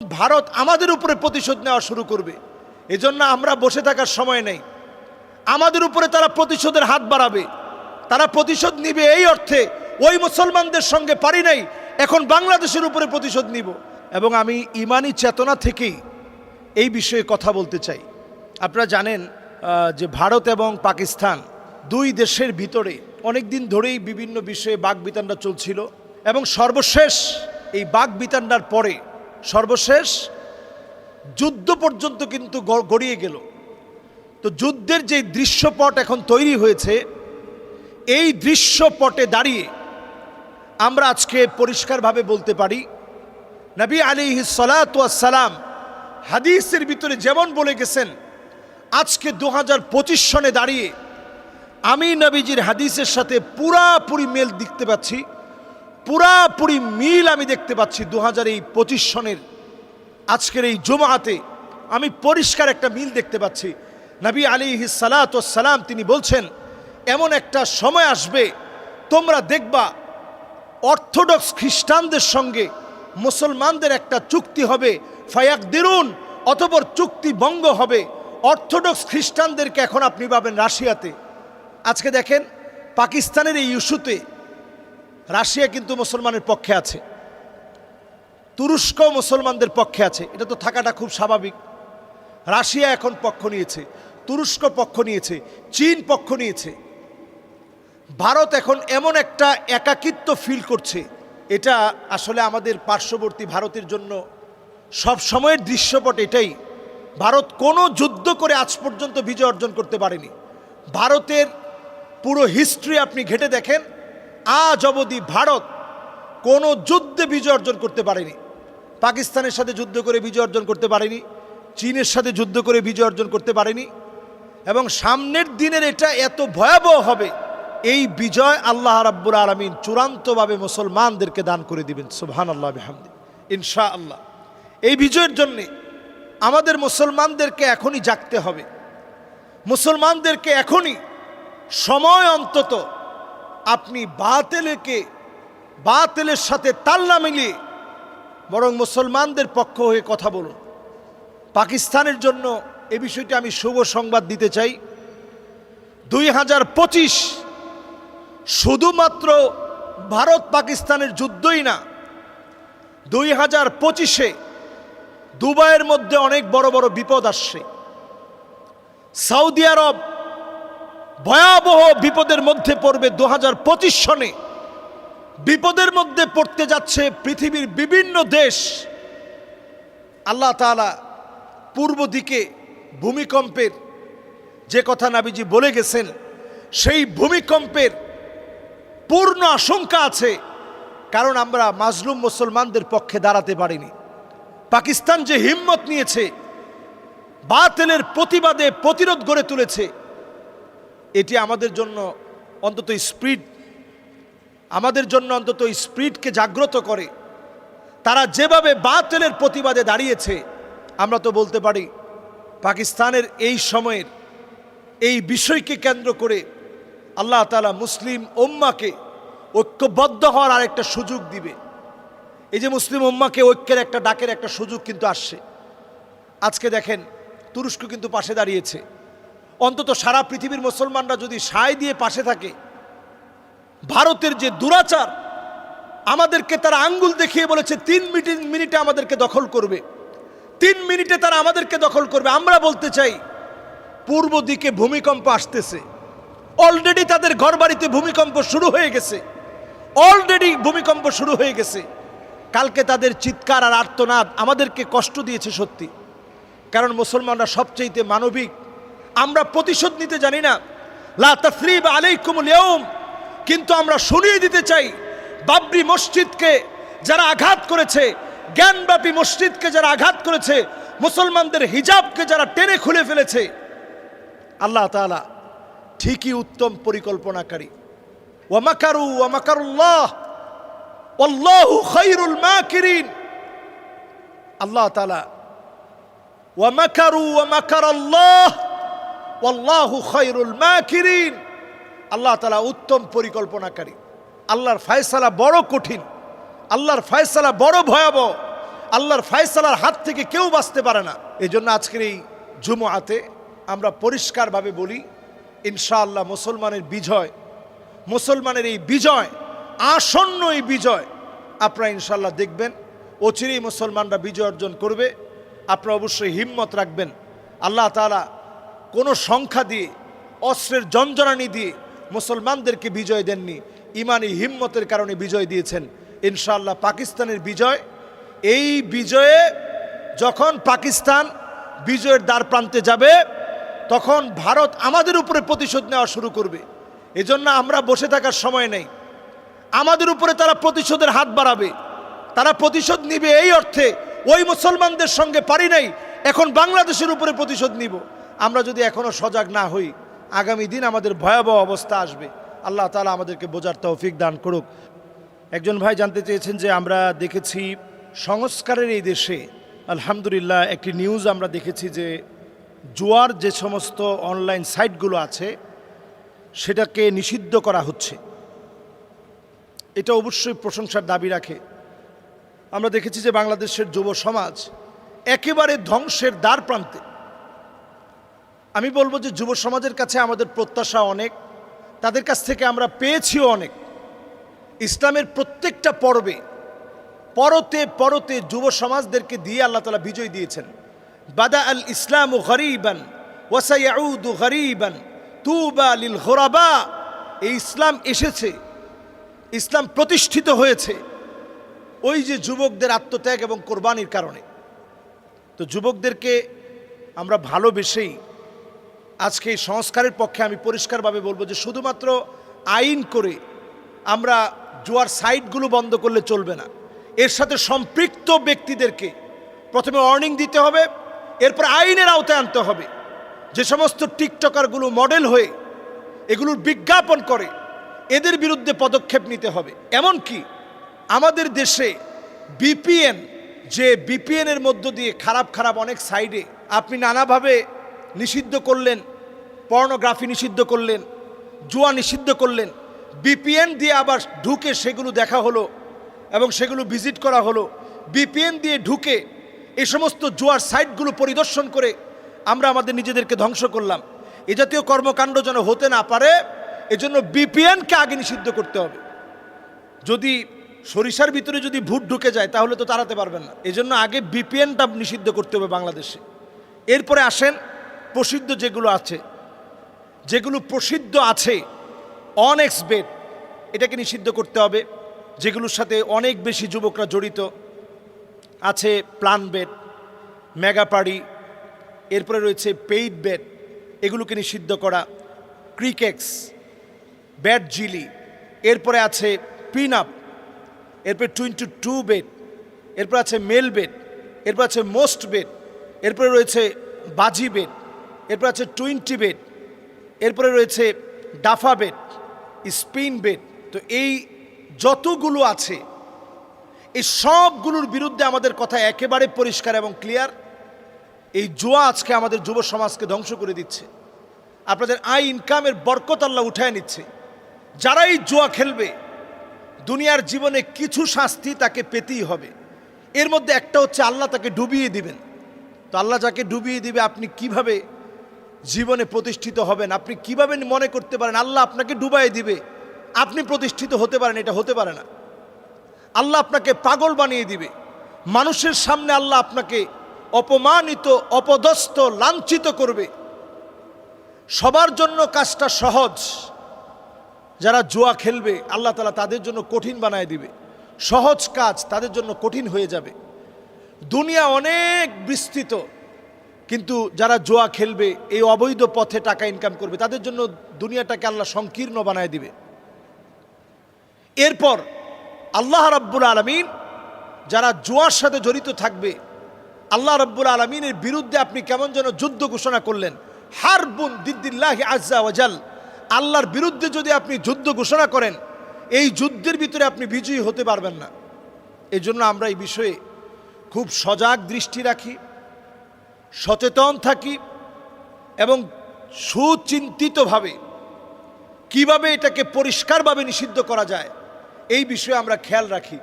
ভারত আমাদের উপরে প্রতিশোধ নেওয়া শুরু করবে। এজন্য আমরা বসে থাকার সময় নেই। আমাদের উপরে তারা প্রতিশোধের হাত বাড়াবে। তারা প্রতিশোধ নিবে এই অর্থে ওই মুসলমানদের সঙ্গে পারি নাই, এখন বাংলাদেশের উপরে প্রতিশোধ নিব। এবং আমি ইমানি চেতনা থেকেই এই বিষয়ে কথা বলতে চাই। আপনারা জানেন যে ভারত এবং পাকিস্তান দুই দেশের ভিতরে অনেক দিন ধরেই বিভিন্ন বিষয়ে বাগবিতান্ডা চলছিল এবং সর্বশেষ এই বাঘ বিতান্ডার পরে সর্বশেষ, যুদ্ধ পর্যন্ত কিন্তু গড়িয়ে গেল। তো যুদ্ধের যে দৃশ্যপট এখন তৈরি হয়েছে, এই দৃশ্যপটে দাঁড়িয়ে আমরা আজকে পরিষ্কারভাবে বলতে পারি, নবী আলী সালাম হাদিসের ভিতরে যেমন বলে গেছেন, আজকে দু হাজার পঁচিশ সনে দাঁড়িয়ে আমি নবীজির হাদিসের সাথে পুরাপুরি মেল দেখতে পাচ্ছি। পুরাপুরি মিল আমি দেখতে পাচ্ছি দু হাজার এই পঁচিশ সনের আজকের এই জমাতে। আমি পরিষ্কার একটা মিল দেখতে পাচ্ছি। নবী আলী সালাম তিনি বলছেন, এমন একটা সময় আসবে, তোমরা দেখবা অর্থোডক্স খ্রিস্টানদের সঙ্গে মুসলমানদের একটা চুক্তি হবে ফায়াক দিরুন অতপর চুক্তি ভঙ্গ হবে। অর্থোডক্স খ্রিস্টানদেরকে এখন আপনি পাবেন রাশিয়াতে। আজকে দেখেন, পাকিস্তানের এই ইস্যুতে রাশিয়া কিন্তু মুসলমানের পক্ষে আছে। তুরস্ক মুসলমানদের পক্ষে আছে। এটা তো থাকাটা খুব স্বাভাবিক। রাশিয়া এখন পক্ষ নিয়েছে, তুরস্ক পক্ষ নিয়েছে, চীন পক্ষ নিয়েছে। ভারত এখন এমন একটা একাকিত্ব ফিল করছে। এটা আসলে আমাদের পার্শ্ববর্তী ভারতের জন্য সব সময়ের দৃশ্যপট এটাই। ভারত কোনো যুদ্ধ করে আজ পর্যন্ত বিজয় অর্জন করতে পারেনি। ভারতের পুরো হিস্ট্রি আপনি ঘেটে দেখেন। আজ অবধি ভারত কোনো যুদ্ধে বিজয় অর্জন করতে পারেনি। পাকিস্তানের সাথে যুদ্ধ করে বিজয় অর্জন করতে পারেনি। চীনের সাথে যুদ্ধ করে বিজয় অর্জন করতে পারেনি। এবং সামনের দিনের এটা এত ভয়াবহ হবে, এই বিজয় আল্লাহ রাব্বুল আলমিন চূড়ান্তভাবে মুসলমানদেরকে দান করে দিবেন। সুবহান আল্লাহ বিহামদি। ইনশা আল্লাহ এই বিজয়ের জন্যে আমাদের মুসলমানদেরকে এখনই জাগতে হবে। মুসলমানদেরকে এখনই সময় অন্তত আপনি বাতেলেকে, বাতেলের সাথে তাল্লা মিলিয়ে বরং মুসলমানদের পক্ষ হয়ে কথা বলুন। পাকিস্তানের জন্য এ বিষয়টি আমি শুভ সংবাদ দিতে চাই। দুই হাজার পঁচিশ শুধুমাত্র ভারত পাকিস্তানের যুদ্ধই না, দুই হাজার পঁচিশে দুবাইয়ের মধ্যে অনেক বড় বড় বিপদ আসছে। সৌদি আরব ভয়াবহ বিপদের মধ্যে পড়বে দু হাজার পঁচিশ সনে। বিপদের মধ্যে পড়তে যাচ্ছে পৃথিবীর বিভিন্ন দেশ। আল্লাহ তাআলা পূর্ব দিকে ভূমিকম্পের যে কথা নাবিজি বলে গেছেন, সেই ভূমিকম্পের পূর্ণ আশঙ্কা আছে, কারণ আমরা মাজলুম মুসলমানদের পক্ষে দাঁড়াতে পারিনি। পাকিস্তান যে হিম্মত নিয়েছে, বাতিলের প্রতিবাদে প্রতিরোধ গড়ে তুলেছে এটি আমাদের জন্য অন্তত স্পিড, আমাদের জন্য অন্তত স্পিডকে জাগ্রত করে। তারা যেভাবে বাতিলের প্রতিবাদে দাঁড়িয়েছে, আমরা তো বলতে পারি পাকিস্তানের এই সময়ের এই বিষয়কে কেন্দ্র করে আল্লাহ তালা মুসলিম ওম্মাকে ঐক্যবদ্ধ হওয়ার আর একটা সুযোগ দিবে। এই যে মুসলিম ওম্মাকে ঐক্যের একটা ডাকের একটা সুযোগ কিন্তু আসছে। আজকে দেখেন তুরস্ক কিন্তু পাশে দাঁড়িয়েছে। অন্তত সারা পৃথিবীর মুসলমানরা যদি সায় দিয়ে পাশে থাকে, ভারতের যে দুরাচার, আমাদেরকে তারা আঙ্গুল দেখিয়ে বলেছে, তিন মিনিট মিনিটে আমাদেরকে দখল করবে। তিন মিনিটে তারা আমাদেরকে দখল করবে। আমরা বলতে চাই, পূর্ব দিকে ভূমিকম্প আসতেছে। অলরেডি তাদের ঘরবাড়িতে ভূমিকম্প শুরু হয়ে গেছে। অলরেডি ভূমিকম্প শুরু হয়ে গেছে। কালকে তাদের চিৎকার আর আর্তনাদ আমাদেরকে কষ্ট দিয়েছে সত্যি। কারণ মুসলমানরা সবচেয়েতে মানবিক আমরা প্রতিশোধ নিতে জানি না। লা তফরিব আলাইকুমুল ইয়ৌম কিন্তু আমরা শুনিয়ে দিতে চাই, বাবরি মসজিদকে যারা আঘাত করেছে, জ্ঞানব্যাপী মসজিদকে যারা আঘাত করেছে, মুসলমানদের হিজাবকে যারা টেনে খুলে ফেলেছে। আল্লাহ তাআলা ঠিকই উত্তম পরিকল্পনাকারী। ওয়ামাকারু ওয়ামাকারুল্লাহ আল্লাহু খাইরুল মাকিরিন। আল্লাহ তাআলা ওয়ামাকারু ওয়ামাকারাল্লাহ ওয়াল্লাহু খাইরুল মাকিরিন। আল্লাহ তাআলা উত্তম পরিকল্পনাকারী। আল্লাহর ফয়সালা বড় কঠিন। আল্লাহর ফয়সালা বড় ভয়াবহ। আল্লাহর ফায়সালার হাত থেকে কেউ বাঁচতে পারে না। এই জন্য আজকের এই জুমুআতে আমরা পরিষ্কারভাবে বলি, ইনশাআল্লাহ মুসলমানের বিজয়, মুসলমানের এই বিজয়, আসন্ন এই বিজয়, আপনারা ইনশাল্লাহ দেখবেন। অচিরেই মুসলমানরা বিজয় অর্জন করবে। আপনারা অবশ্যই হিম্মত রাখবেন। আল্লাহ তাআলা কোনো সংখ্যা দিয়ে, অস্ত্রের জঞ্জনানি দিয়ে মুসলমানদেরকে বিজয় দেননি। ইমানি হিম্মতের কারণে বিজয় দিয়েছেন। ইনশাআল্লাহ পাকিস্তানের বিজয়, এই বিজয়ে যখন পাকিস্তান বিজয়ের দ্বার প্রান্তে যাবে, তখন ভারত আমাদের উপরে প্রতিশোধ নেওয়া শুরু করবে। এজন্য আমরা বসে থাকার সময় নেই। আমাদের উপরে তারা প্রতিশোধের হাত বাড়াবে। তারা প্রতিশোধ নিবে এই অর্থে, ওই মুসলমানদের সঙ্গে পারি নাই, এখন বাংলাদেশের উপরে প্রতিশোধ নিব। আমরা যদি এখনও সজাগ না হই, আগামী দিন আমাদের ভয়াবহ অবস্থা আসবে। আল্লাহ তালা আমাদেরকে বোঝার তৌফিক দান করুক। একজন ভাই জানতে চেয়েছেন যে আমরা দেখেছি সংস্কারের এই দেশে, আলহামদুলিল্লাহ, একটি নিউজ আমরা দেখেছি যে জুয়ার যে সমস্ত অনলাইন সাইটগুলো আছে, সেটাকে নিষিদ্ধ করা হচ্ছে। এটা অবশ্যই প্রশংসার দাবি রাখে। আমরা দেখেছি যে বাংলাদেশের যুব সমাজ একেবারে ধ্বংসের দ্বার প্রান্তে আমি বলব যে যুব সমাজের কাছে আমাদের প্রত্যাশা অনেক, তাদের কাছ থেকে আমরা পেয়েছিও অনেক। ইসলামের প্রত্যেকটা পর্বে, পরতে পরতে যুব সমাজদেরকে দিয়ে আল্লাহ তালা বিজয় দিয়েছেন। বাদা আল ইসলাম গরিবান, ওয়াসাইয়াউদু গরিবান, তুবা লিল ঘোরাবা এই ইসলাম এসেছে, ইসলাম প্রতিষ্ঠিত হয়েছে ওই যে যুবকদের আত্মত্যাগ এবং কোরবানির কারণে। তো যুবকদেরকে আমরা ভালোবেসেই আজকে এই সংস্কারের পক্ষে আমি পরিষ্কারভাবে বলব যে শুধুমাত্র আইন করে আমরা জুয়ার সাইটগুলো বন্ধ করলে চলবে না। এর সাথে সম্পৃক্ত ব্যক্তিদেরকে প্রথমে ওয়ার্নিং দিতে হবে, এরপর আইনের আওতায় আনতে হবে। যে সমস্ত টিকটকারগুলো মডেল হয়ে এগুলোর বিজ্ঞাপন করে, এদের বিরুদ্ধে পদক্ষেপ নিতে হবে। এমনকি আমাদের দেশে বিপিএন, যে বিপিএনের মধ্য দিয়ে খারাপ খারাপ অনেক সাইডে আপনি নানাভাবে নিষিদ্ধ করলেন, পর্নোগ্রাফি নিষিদ্ধ করলেন, জুয়া নিষিদ্ধ করলেন, বিপিএন দিয়ে আবার ঢুকে সেগুলো দেখা হলো এবং সেগুলো ভিজিট করা হলো। বিপিএন দিয়ে ঢুকে এই সমস্ত জুয়ার সাইটগুলো পরিদর্শন করে আমরা আমাদের নিজেদেরকে ধ্বংস করলাম। এ জাতীয় কর্মকাণ্ড যেন হতে না পারে, এজন্য বিপিএনকে আগে নিষিদ্ধ করতে হবে। যদি সরিষার ভিতরে যদি ভুট ঢুকে যায়, তাহলে তো তাড়াতে পারবেন না। এজন্য আগে বিপিএনটা নিষিদ্ধ করতে হবে বাংলাদেশে। এরপরে আসেন প্রসিদ্ধ যেগুলো আছে, যেগুলো প্রসিদ্ধ আছে অনেক্স বেড এটাকে নিষিদ্ধ করতে হবে, যেগুলোর সাথে অনেক বেশি যুবকরা জড়িত আছে, প্লান বেড মেগা পাড়ি এরপরে রয়েছে পেইড বেড এগুলোকে নিষিদ্ধ করা, ক্রিকেক্স ব্যাট জিলি এরপরে আছে পিন আপ এরপরে টোয়েন্টি টু বেড এরপর আছে মেল বেড এরপর আছে মোস্ট বেড এরপরে রয়েছে বাজি বেড এরপর আছে টোয়েন্টি বেড এরপরে রয়েছে ডাফা বেড স্পিন বেড তো এই যতগুলো আছে, এই সবগুলোর বিরুদ্ধে আমাদের কথা একেবারে পরিষ্কার এবং ক্লিয়ার এই জুয়া আজকে আমাদের যুব সমাজকে ধ্বংস করে দিচ্ছে। আপনাদের আয় ইনকামের বরকত আল্লাহ উঠায় নিচ্ছে। যারা এই জুয়া খেলবে, দুনিয়ার জীবনে কিছু শাস্তি তাকে পেতেই হবে। এর মধ্যে একটা হচ্ছে আল্লাহ তাকে ডুবিয়ে দিবেন। তো আল্লাহ যাকে ডুবিয়ে দিবে, আপনি কীভাবে জীবনে প্রতিষ্ঠিত হবেন। আপনি কীভাবে মনে করতে পারেন, আল্লাহ আপনাকে ডুবাই দিবে? আপনি প্রতিষ্ঠিত হতে পারেন, এটা হতে পারে না। আল্লাহ আপনাকে পাগল বানিয়ে দিবে। মানুষের সামনে আল্লাহ আপনাকে অপমানিত, অপদস্থ, লাঞ্ছিত করবে। সবার জন্য কাজটা সহজ। যারা জুয়া খেলবে, আল্লাহ তালা তাদের জন্য কঠিন বানায় দিবে। সহজ কাজ তাদের জন্য কঠিন হয়ে যাবে। দুনিয়া অনেক বিস্তৃত। কিন্তু যারা জোয়া খেলবে, এই অবৈধ পথে টাকা ইনকাম করবে, তাদের জন্য দুনিয়াটাকে আল্লাহ সংকীর্ণ বানায় দিবে। এরপর আল্লাহ রাব্বুল আলমিন, যারা জোয়ার সাথে জড়িত থাকবে, আল্লাহ রব্বুল আলমিনের বিরুদ্ধে আপনি কেমন যেন যুদ্ধ ঘোষণা করলেন। হারবুন দিদ্দিল্লাহ আজ্জা ওয়াজাল আল্লাহর বিরুদ্ধে যদি আপনি যুদ্ধ ঘোষণা করেন, এই যুদ্ধের ভিতরে আপনি বিজয়ী হতে পারবেন না। এজন্য আমরা এই বিষয়ে খুব সজাগ দৃষ্টি রাখি। সচেতন থাকি এবং সুচিন্তিতভাবে কীভাবে এটাকে পরিষ্কারভাবে নিষিদ্ধ করা যায়, এই বিষয়ে আমরা খেয়াল রাখি।